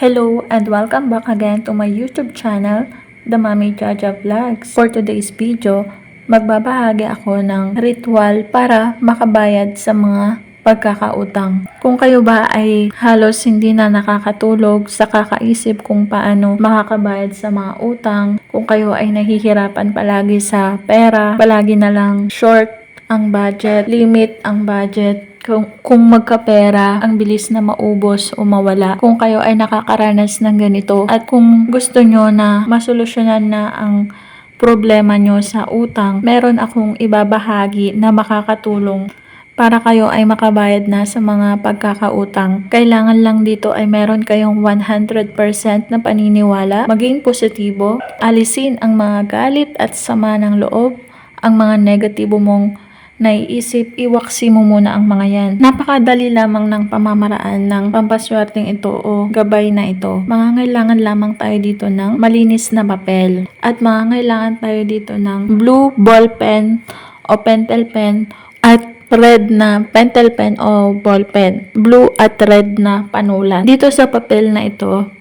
Hello and welcome back again to my YouTube channel, The Mami Jaja Vlogs. For today's video, magbabahagi ako ng ritual para makabayad sa mga pagkakautang. Kung kayo ba ay halos hindi na nakakatulog sa kakaisip kung paano makakabayad sa mga utang, kung kayo ay nahihirapan palagi sa pera, palagi na lang short ang budget, limit ang budget, kung, kung magkapera, ang bilis na maubos o mawala. Kung kayo ay nakakaranas ng ganito at kung gusto nyo na masolusyonan na ang problema nyo sa utang, meron akong ibabahagi na makakatulong para kayo ay makabayad na sa mga pagkakautang. Kailangan lang dito ay meron kayong 100% na paniniwala, maging positibo, alisin ang mga galit at sama ng loob, ang mga negatibo mong naiisip, iwaksi mo muna ang mga yan. Napakadali lamang ng pamamaraan ng pampaswerteng ito o gabay na ito. Mangangailangan lamang tayo dito ng malinis na papel. At mangangailangan tayo dito ng blue ball pen o pentel pen at red na pentel pen o ball pen. Blue at red na panulat. Dito sa papel na ito,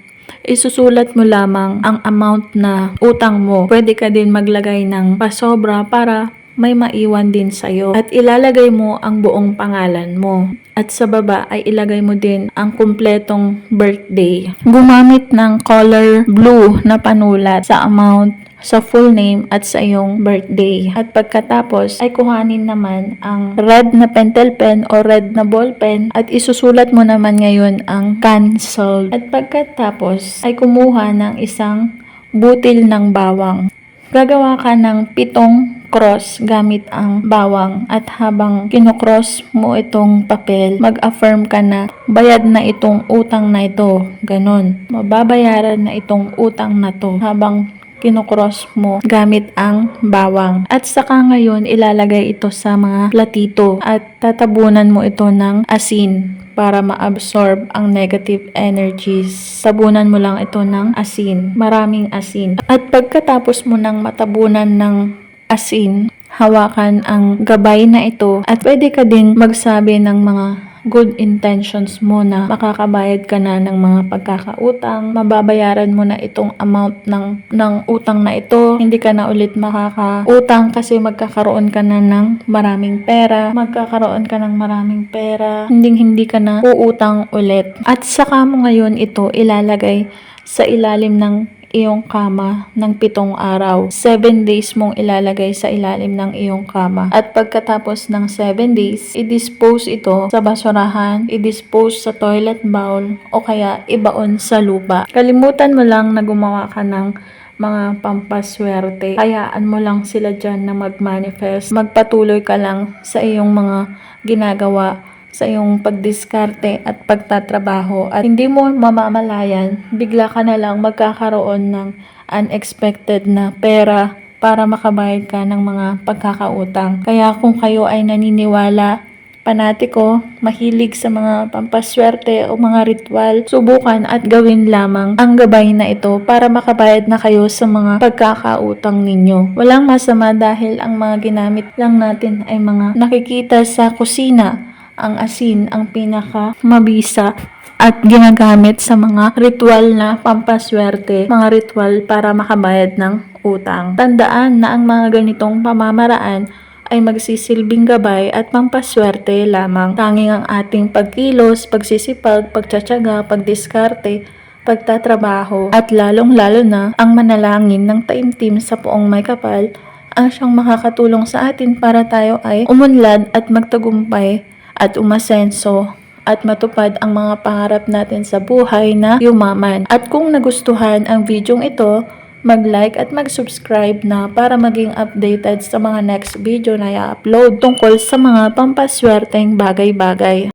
isusulat mo lamang ang amount na utang mo. Pwede ka din maglagay ng pasobra para may maiwan din sa'yo. At ilalagay mo ang buong pangalan mo. At sa baba ay ilagay mo din ang kumpletong birthday. Gumamit ng color blue na panulat sa amount sa full name at sa iyong birthday. At pagkatapos ay kuhanin naman ang red na pentel pen o red na ball pen at isusulat mo naman ngayon ang cancelled. At pagkatapos ay kumuha ng isang butil ng bawang. Gagawa ka ng pitong cross gamit ang bawang at habang kinocross mo itong papel, mag-affirm ka na bayad na itong utang na ito. Ganon. Mababayaran na itong utang na to habang kinocross mo gamit ang bawang. At saka ngayon ilalagay ito sa mga platito at tatabunan mo ito ng asin para ma-absorb ang negative energies. Tabunan mo lang ito ng asin, maraming asin. At pagkatapos mo ng matabunan ng asin, hawakan ang gabay na ito at pwede ka din magsabi ng mga good intentions mo na makakabayad ka na ng mga pagkakautang, mababayaran mo na itong amount ng, ng utang na ito, hindi ka na ulit makakautang kasi magkakaroon ka na ng maraming pera, magkakaroon ka ng maraming pera, hindi hindi ka na uutang ulit. At saka mo ngayon ito ilalagay sa ilalim ng iyong kama ng pitong araw. Seven days mong ilalagay sa ilalim ng iyong kama. At pagkatapos ng seven days, i-dispose ito sa basurahan, i-dispose sa toilet bowl, o kaya ibaon sa lupa. Kalimutan mo lang na gumawa ka ng mga pampaswerte. Hayaan mo lang sila dyan na mag-manifest. Magpatuloy ka lang sa iyong mga ginagawa sa iyong pagdiskarte at pagtatrabaho at hindi mo mamamalayan, bigla ka na lang magkakaroon ng unexpected na pera para makabayad ka ng mga pagkakautang. Kaya kung kayo ay naniniwala, panatiko, mahilig sa mga pampaswerte o mga ritual, subukan at gawin lamang ang gabay na ito para makabayad na kayo sa mga pagkakautang ninyo. Walang masama dahil ang mga ginamit lang natin ay mga nakikita sa kusina ang asin ang pinaka mabisa at ginagamit sa mga ritual na pampaswerte, mga ritual para makabayad ng utang. Tandaan na ang mga ganitong pamamaraan ay magsisilbing gabay at pampaswerte lamang. Tanging ang ating pagkilos, pagsisipag, pagtsatsaga, pagdiskarte, pagtatrabaho, at lalong-lalo na ang manalangin ng taimtim sa poong may kapal ang siyang makakatulong sa atin para tayo ay umunlad at magtagumpay at umasenso at matupad ang mga pangarap natin sa buhay na yumaman. At kung nagustuhan ang videong ito, mag-like at mag-subscribe na para maging updated sa mga next video na i-upload tungkol sa mga pampaswerteng bagay-bagay.